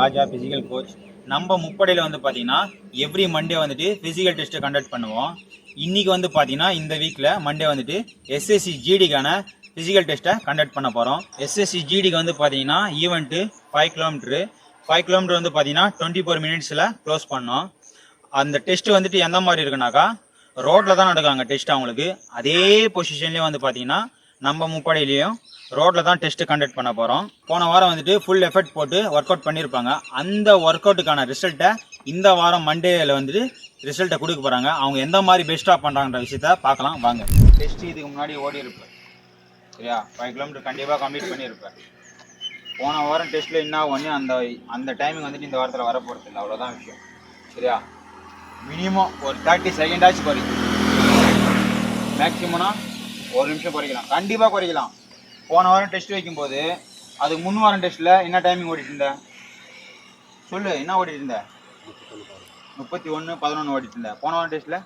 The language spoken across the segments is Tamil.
ராஜா ஃபிசிக்கல் கோச் நம்ம முப்படையில் வந்து பார்த்தீங்கன்னா எவ்ரி மண்டே வந்துட்டு ஃபிசிக்கல் டெஸ்ட்டை கண்டக்ட் பண்ணுவோம். இன்றைக்கி வந்து பார்த்தீங்கன்னா இந்த வீக்கில் மண்டே வந்துட்டு எஸ்எஸ்சி ஜிடிக்கான ஃபிசிக்கல் டெஸ்ட்டை கண்டக்ட் பண்ண போகிறோம் எஸ்எஸ்சி ஜிடிக்கு வந்து பார்த்தீங்கன்னா event five kilometre five kilometre வந்து பார்த்தீங்கன்னா டுவெண்ட்டி ஃபோர் மினிட்ஸில் க்ளோஸ் பண்ணோம். அந்த டெஸ்ட்டு வந்துட்டு எந்த மாதிரி இருக்குனாக்கா ரோட்டில் தான் நடக்காங்க டெஸ்ட் அவங்களுக்கு. அதே பொசிஷன்லேயே வந்து பார்த்தீங்கன்னா நம்ம முப்படையிலையும் ரோட்டில் தான் டெஸ்ட் கண்டக்ட் பண்ண போகிறோம் போன வாரம் வந்துட்டு ஃபுல் எஃபர்ட் போட்டு ஒர்க் அவுட் பண்ணியிருப்பாங்க அந்த ஒர்க் அவுட்டுக்கான ரிசல்ட்டை இந்த வாரம் மண்டேல வந்துட்டு ரிசல்ட்டை கொடுக்க போகிறாங்க அவங்க எந்த மாதிரி பெஸ்ட்டாக பண்ணுறாங்கன்ற விஷயத்த பார்க்கலாம். வாங்க. டெஸ்ட் இதுக்கு முன்னாடி ஓடி இருப்பேன். சரியா? ஃபைவ் கிலோமீட்டர் கண்டிப்பாக கம்ப்ளீட் பண்ணியிருப்பேன் போன வாரம் டெஸ்ட்டில் என்ன ஒன்று அந்த அந்த டைமிங் வந்துட்டு இந்த வாரத்தில் வரப்போகிறது இல்லை. அவ்வளோதான் விஷயம். சரியா? மினிமம் ஒரு தேர்ட்டி செகண்ட் ஆச்சு குறைக்கும் மேக்ஸிமம்னா ஒரு நிமிஷம் குறைக்கலாம். கண்டிப்பாக குறைக்கலாம். போன வாரம் டெஸ்ட் வைக்கும்போது அதுக்கு முன் வாரம் டெஸ்ட்டில் என்ன டைமிங் ஓடிட்டு இருந்த? சொல்லு என்ன ஓடிட்டு இருந்த? முப்பத்தி ஒன்று பதினொன்று ஓடிட்டு இருந்த. போன வாரம் டெஸ்ட்டில்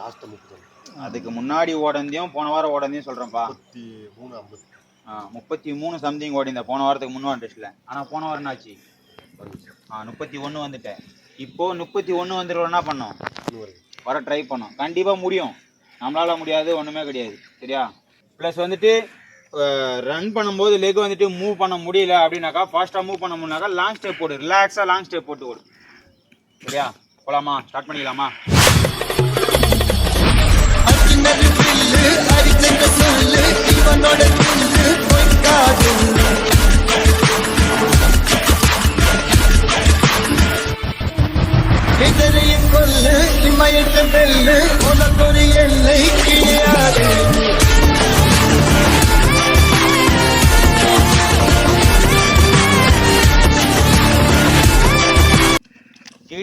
லாஸ்ட்டு முப்பது அதுக்கு முன்னாடி ஓடந்தையும் போன வாரம் ஓடந்தையும் சொல்கிறேன்ப்பா முப்பத்தி மூணு ஐம்பது ஆ முப்பத்தி மூணு சம்திங் ஓடிந்த போன வாரத்துக்கு முன் வாரம் டெஸ்ட்டில் ஆனால் போன வாரம் என்னாச்சு வந்துச்சு. ஆ முப்பத்தி ஒன்று வந்துட்டேன் இப்போது முப்பத்தி ஒன்று வந்துட்டு என்ன பண்ணோம்? வர ட்ரை பண்ணோம். கண்டிப்பாக முடியும். நம்மளால் முடியாது ஒன்றுமே கிடையாது. சரியா? ப்ளஸ் வந்துட்டு ரன் பண்ணும்போது லெக் வந்துட்டு மூவ் பண்ண முடியல அப்படின்னாக்கா ஃபாஸ்ட்டாக மூவ் பண்ண முடியலனாக்கா லாங் ஸ்டெப் போடு. ரிலாக்ஸாக லாங் ஸ்டெப் போட்டு ஓடு. சரியா? போகலாமா ஸ்டார்ட் பண்ணிக்கலாமா?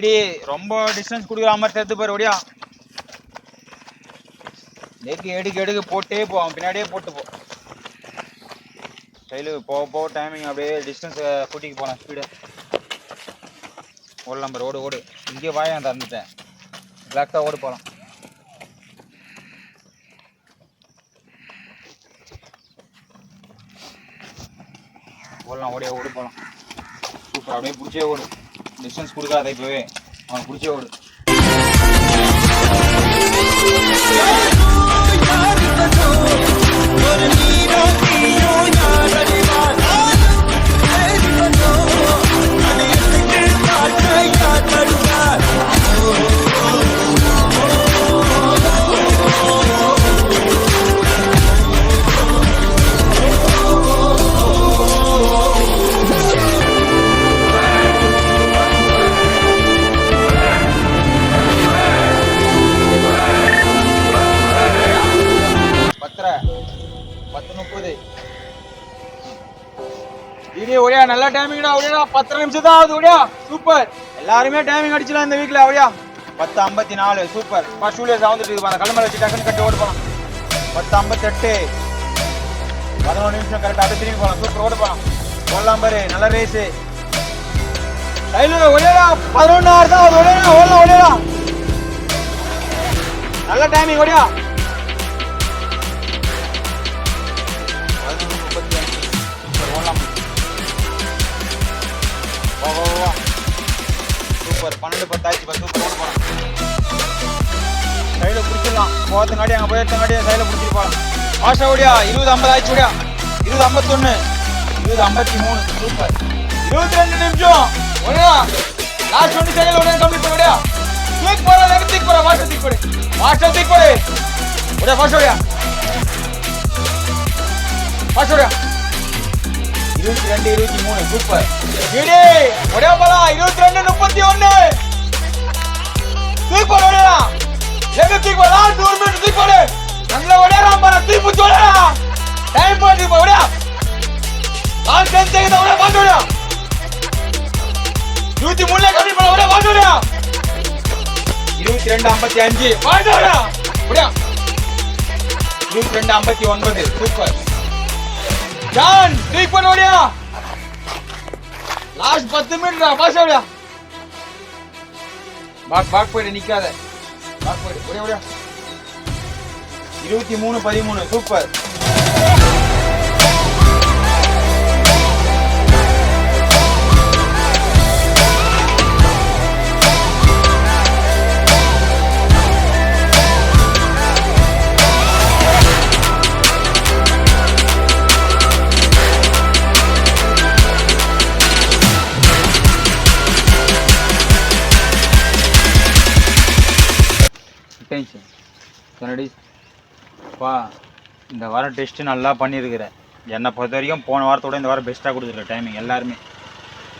கிடி ரொம்ப டிஸ்டன்ஸ் கொடுக்குற மாதிரி தெரிஞ்சு பாரு ஒடியா. நேற்று எடுக்கு எடுக்கு போட்டே போ அவன் பின்னாடியே போட்டு போ. ஸ்டைலு போக போக டைமிங் அப்படியே டிஸ்டன்ஸ் கூட்டிக்கு போகலாம் ஸ்பீடு ஓடு நம்பர் ஓடு ஓடு. இங்கே வாயா திறந்துட்டேன். பிளாக்காக ஓடு போகலாம் ஓடலாம் ஓடியா ஓடு போகலாம் சூப்பர் அப்படியே பிடிச்சே ஓடு. டிஸ்டன்ஸ் கொடுக்காத இப்போவே. அவன் பிடிச்ச ஓடு. வீடியோ ஒடியா நல்ல டைமிங்டா ஒடியா பத்து நிமிஷம் தான் ஆகுது ஒடியா சூப்பர் எல்லாருமே டைமிங் அடிச்சலாம் இந்த வீக்ல ஒடியா பத்து ஐம்பத்தி நாலு சூப்பர் ஃபர்ஸ்ட் ஸ்டூடியோஸ் வந்துட்டு இருக்கு வச்சு டக்குன்னு கட்டி ஓடு போகலாம் பத்து ஐம்பத்தெட்டு பதினொன்று நிமிஷம் கரெக்டாக அப்படியே திரும்பி போகலாம் சூப்பர் ஓடு போகலாம் போடலாம் பாரு நல்ல ரேஸு கையில் ஒடியா பதினொன்று ஆறு தான் ஒடியா ஓடலாம் ஒடியா நல்ல டைமிங் ஒடியா சூப்பர் பத்தாச்சு பத்து ஆயிடுச்சு பா போகலாம் சைடில் பிடிச்சிடலாம். போகிறதுங்காட்டி அங்கே போயிருந்தங்காட்டி சைடில் பிடிச்சிட்டு போகலாம் ஆஷா ஓடியா? இருபது ஐம்பது ஆச்சு ஓடியா? இருபது ஐம்பத்தொன்று இருபது ஐம்பத்தி மூணு சூப்பர். இருபத்தி ரெண்டு நிமிஷம். ஓடியா? லாஸ்ட் ஒன்று சைடில் ஓடியா கம்ப்ளீட் பண்ண ஓடியா தூக்கி போற லெக் தூக்கி போற வாஷர் தூக்கி போடு. வாஷர் தூக்கி போடு. ஓடியா வாஷ் ஓடியா? வாஷ் ஓடியா? இருபத்தி ரெண்டு இருபத்தி மூணு. சூப்பர். இடி ஒரே போலாம். இருபத்தி ரெண்டு முப்பத்தி ஒன்று தூக்கி போடு எங்க தூக்கி போடா நூறு மீட்டர் தூக்கி போடு நல்ல ஒரேடா பாரு தூக்கி பிடிச்சி ஒரேடா டைம் போட்டு போ ஒரேடா நான் டென் செகண்ட் ஒரே பாட்டு ஒரேடா நூத்தி மூணுல கம்மி பண்ண ஒரே பாட்டு ஒரேடா இருபத்தி ரெண்டு ஐம்பத்தி அஞ்சு. பாட்டு ஒரேடா ஒரேடா இருபத்தி ரெண்டு ஐம்பத்தி ஒன்பது. சூப்பர் ஜான் தூக்கி பண்ண ஓடியா. லாஸ்ட் பத்து மினிட் பாஸ் ஓடியா பாக் பாக் போயிடு நிக்காத. பாக் போயிடு. ஒரே ஒரே. இருபத்தி மூணு பதிமூணு. சூப்பர் கன்னடி பா இந்த வாரம் டெஸ்ட்டு நல்லா பண்ணியிருக்கிறேன் என்னை பொறுத்த வரைக்கும் போன வாரத்தோட இந்த வாரம் பெஸ்ட்டாக கொடுத்துருக்க டைமிங் எல்லாருமே.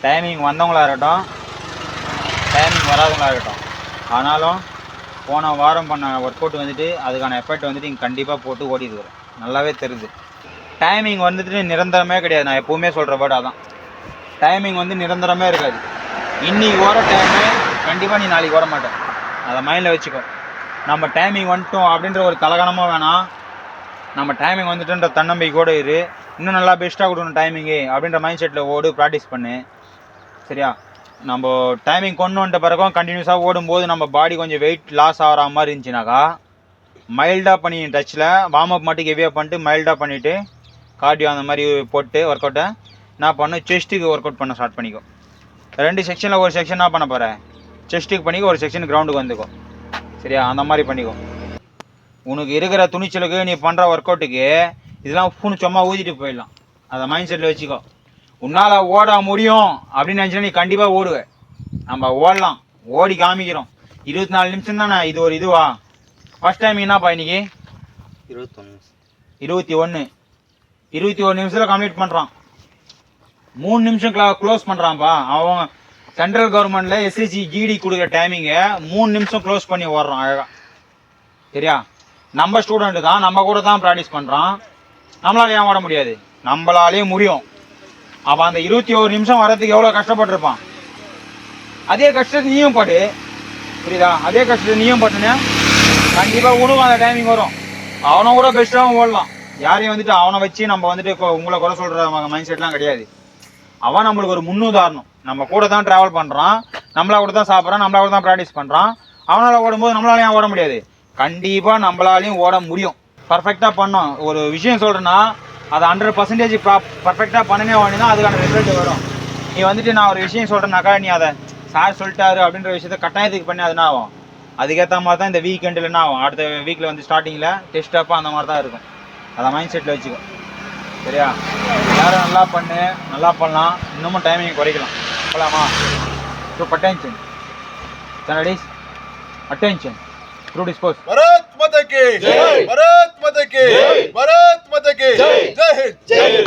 டைமிங் வந்தவங்களா இருக்கட்டும் டைமிங் வராதவங்களா இருக்கட்டும். ஆனாலும் போன வாரம் பண்ண ஒர்க் அவுட் வந்துட்டு அதுக்கான எஃபர்ட் வந்துட்டு இங்கே கண்டிப்பாக போட்டு ஓடி நல்லாவே தெரியுது. டைமிங் வந்துட்டு நிரந்தரமே கிடையாது. நான் எப்போவுமே சொல்கிற வேர்டாக தான் டைமிங் வந்து நிரந்தரமே இருக்காது. இன்னைக்கு ஓர டைமு கண்டிப்பாக நீ நாளைக்கு ஓட மாட்டேன். அதை மைண்டில் வச்சுக்கோ. நம்ம டைமிங் வந்துட்டோம் அப்படின்ற ஒரு தலகணமாக வேணாம். நம்ம டைமிங் வந்துட்டுன்ற தன்னம்பிக்கையோடு இரு. இன்னும் நல்லா பெஸ்ட்டாக கொடுக்கணும் டைமிங்கு அப்படின்ற மைண்ட் செட்டில் ஓடு ப்ராக்டிஸ் பண்ணு. சரியா? நம்ம டைமிங் கொண்டு வந்துட்ட பிறகும் கண்டினியூஸாக ஓடும்போது நம்ம பாடி கொஞ்சம் வெயிட் லாஸ் ஆகிற மாதிரி இருந்துச்சுனாக்கா மைல்டாக பண்ணி டச்சில் வார்ம் அப் மட்டும் ஹெவியாக பண்ணிட்டு மைல்டாக பண்ணிவிட்டு கார்டியோ அந்த மாதிரி போட்டு ஒர்க் அவுட்டை நான் பண்ண? செஸ்ட்டுக்கு ஒர்க் அவுட் பண்ண ஸ்டார்ட் பண்ணிக்கோ. ரெண்டு செக்ஷனில் ஒரு செக்ஷன் என்ன பண்ண போகிறேன் செஸ்ட்டுக்கு பண்ணிக்கோ ஒரு செக்ஷன் கிரவுண்டுக்கு வந்துக்கோ. சரியா? அந்த மாதிரி பண்ணிக்கோ. உனக்கு இருக்கிற துணிச்சலுக்கு நீ பண்ணுற ஒர்க் அவுட்டுக்கு இதெல்லாம் பூணு சும்மா ஊதிட்டு போயிடலாம். அதை மைண்ட் செட்டில் வச்சுக்கோ. உன்னால் ஓட முடியும் அப்படின்னு நினச்சினா நீ கண்டிப்பாக ஓடுவ. நம்ம ஓடலாம். ஓடி காமிக்கிறோம். இருபத்தி நாலு நிமிஷம் தானே? இது ஒரு இதுவா? ஃபஸ்ட் டைம் என்னப்பா இன்னைக்கு? இருபத்தொன்று இருபத்தி ஒன்று இருபத்தி ஒரு நிமிஷத்தில் கம்ப்ளீட் பண்ணுறான் மூணு நிமிஷம் க்ளா க்ளோஸ் பண்ணுறான்ப்பா அவன் சென்ட்ரல் கவர்மெண்ட்டில் எஸ்எஸ்சி ஜிடி கொடுக்குற டைமிங்கை மூணு நிமிஷம் க்ளோஸ் பண்ணி ஓடுறோம் அழகாக சரியா? நம்ம ஸ்டூடெண்ட்டு தான் நம்ம கூட தான் ப்ராக்டிஸ் பண்ணுறான் நம்மளால ஏன் ஓட முடியாது. நம்மளாலே முடியும். அப்போ அந்த இருபத்தி ஒரு நிமிஷம் வரதுக்கு எவ்வளோ கஷ்டப்பட்டிருப்பான்? அதே கஷ்டத்தை நீயும் பட்டு புரியுதா? அதே கஷ்டத்தை நீயும் பட்டுனே கண்டிப்பாக உனக்கும் அந்த டைமிங் வரும். அவனை கூட பெஸ்ட்டாகவும் ஓடலாம். யாரையும் வந்துட்டு அவனை வச்சு நம்ம வந்துட்டு உங்களை குறை சொல்கிற மைண்ட் செட்லாம் கிடையாது. அவன் நம்மளுக்கு ஒரு முன்னுதாரணம். நம்ம கூட தான் ட்ராவல் பண்ணுறான் நம்மளா கூட தான் சாப்பிட்றான் நம்மளா கூட தான் ப்ராக்டிஸ் பண்ணுறான் அவனால் ஓடும்போது நம்மளாலையும் ஓட முடியாது. கண்டிப்பாக நம்மளாலையும் ஓட முடியும். பர்ஃபெக்டாக பண்ணோம். ஒரு விஷயம் சொல்கிறேன்னா அதை ஹண்ட்ரட் பர்சன்டேஜ் ப்ரா பர்ஃபெக்டாக பண்ணனே வேணும்னா அதுக்கான ரிசல்ட் வரும். நீ வந்துட்டு நான் ஒரு விஷயம் சொல்கிறேனாக்கா நீ அதை சார் சொல்லிட்டாரு அப்படின்ற விஷயத்த கட்டாயத்துக்கு பண்ணி அது என்ன ஆகும். அதுக்கேற்ற மாதிரி தான் இந்த வீக்கெண்டில் என்ன ஆகும்? அடுத்த வீக்கில் வந்து ஸ்டார்டிங்கில் டெஸ்ட் அப்போ அந்த மாதிரி தான் இருக்கும். அதை மைண்ட் செட்டில் வச்சுக்கோ. சரியா? யாரும் நல்லா பண்ணு நல்லா பண்ணலாம். இன்னமும் டைமிங் குறைக்கலாம். போகலாமா ஸோ அட்டென்ஷன் கனடிஸ் அட்டென்ஷன் ட்ரூ டிஸ்போஸ் பரத் மதகே பரத் மதகே பரத் மதகே ஜெய்! ஜெய்